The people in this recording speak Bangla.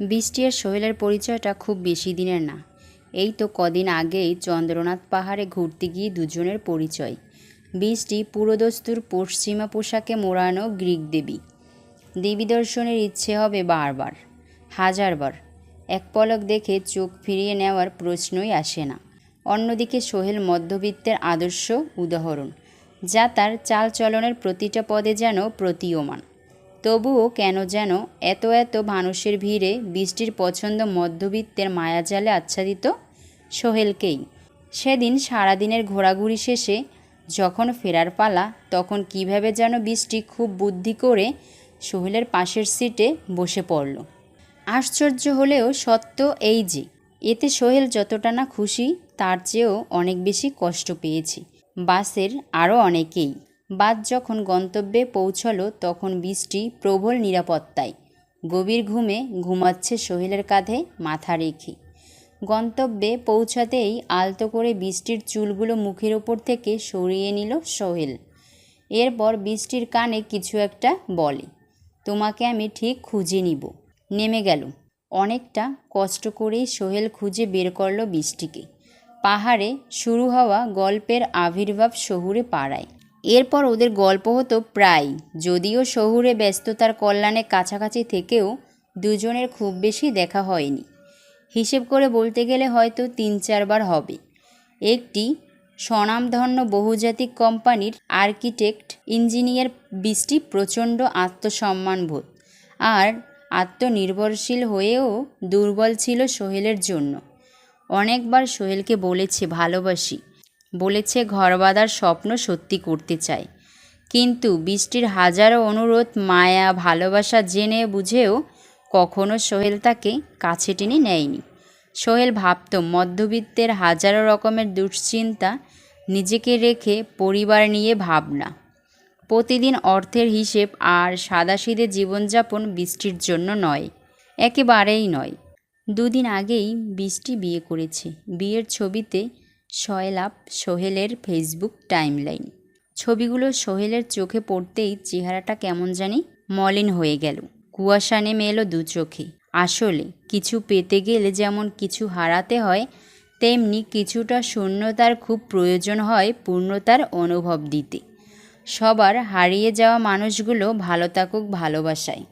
বৃষ্টি আর সোহেলের পরিচয়টা খুব বেশি দিনের না। এই তো কদিন আগেই চন্দ্রনাথ পাহাড়ে ঘুরতে গিয়ে দুজনের পরিচয়। বৃষ্টি পুরোদস্তুর পশ্চিমা পোশাকে মোড়ানো গ্রিক দেবী। দেবী দর্শনের ইচ্ছে হবে বারবার, হাজারবার। এক পলক দেখে চোখ ফিরিয়ে নেওয়ার প্রশ্নই আসে না। অন্যদিকে সোহেল মধ্যবিত্তের আদর্শ উদাহরণ, যা তার চালচলনের প্রতিটা পদে যেন প্রতীয়মান। তবুও কেন যেন এত এত মানুষের ভিড়ে বৃষ্টির পছন্দ মধ্যবিত্তের মায়াজালে আচ্ছাদিত সোহেলকেই। সেদিন সারাদিনের ঘোরাঘুরি শেষে যখন ফেরার পালা, তখন কীভাবে যেন বৃষ্টি খুব বুদ্ধি করে সোহেলের পাশের সিটে বসে পড়ল। আশ্চর্য হলেও সত্য এই যে, এতে সোহেল যতটা না খুশি, তার চেয়েও অনেক বেশি কষ্ট পেয়েছি। বাসের আরও অনেকেই বাস যখন গন্তব্যে পৌঁছলো, তখন বৃষ্টি প্রবল নিরাপত্তায়। গভীর ঘুমে ঘুমাচ্ছে সোহেলের কাঁধে মাথা রেখে। গন্তব্যে পৌঁছাতেই আলতো করে বৃষ্টির চুলগুলো মুখের ওপর থেকে সরিয়ে নিল সোহেল। এরপর বৃষ্টির কানে কিছু একটা বলে, তোমাকে আমি ঠিক খুঁজে নিব। নেমে গেল। অনেকটা কষ্ট করেই সোহেল খুঁজে বের করল বৃষ্টিকে। পাহাড়ে শুরু হওয়া গল্পের আবির্ভাব শহুরে পাড়ায়। এরপর ওদের গল্প হতো প্রায় যদিও শহুরে ব্যস্ততার কল্যাণে কাছাকাছি থেকেও দুজনের খুব বেশি দেখা হয়নি। হিসেব করে বলতে গেলে হয়তো তিন চারবার হবে। একটি স্বনামধন্য বহুজাতিক কোম্পানির আর্কিটেক্ট, ইঞ্জিনিয়ার বৃষ্টি প্রচণ্ড আত্মসম্মানবোধ আর আত্মনির্ভরশীল হয়েও দুর্বল ছিল সোহেলের জন্য। অনেকবার সোহেলকে বলেছে, ভালোবাসি। বলেছে ঘর বাঁধার স্বপ্ন সত্যি করতে চায়। কিন্তু বৃষ্টির হাজারো অনুরোধ, মায়া, ভালোবাসা জেনে বুঝেও কখনো সোহেল তাকে কাছে টেনে নেয়নি। সোহেল ভাবত মধ্যবিত্তের হাজারো রকমের দুশ্চিন্তা নিজেকে রেখে পরিবার নিয়ে ভাবনা। প্রতিদিন অর্থের হিসেব আর সাদাসিধে জীবনযাপন বৃষ্টির জন্য নয়, একেবারেই নয়। দুদিন আগেই বৃষ্টি বিয়ে করেছে। বিয়ের ছবিতে শয়লাভ সোহেলের ফেসবুক টাইমলাইন। ছবিগুলো সোহেলের চোখে পড়তেই চেহারাটা কেমন জানি মলিন হয়ে গেল। কুয়াশা নেমে এলো দু চোখে। আসলে কিছু পেতে গেলে যেমন কিছু হারাতে হয়, তেমনি কিছুটা শূন্যতার খুব প্রয়োজন হয় পূর্ণতার অনুভব দিতে। সবার হারিয়ে যাওয়া মানুষগুলো ভালো থাকুক ভালোবাসায়।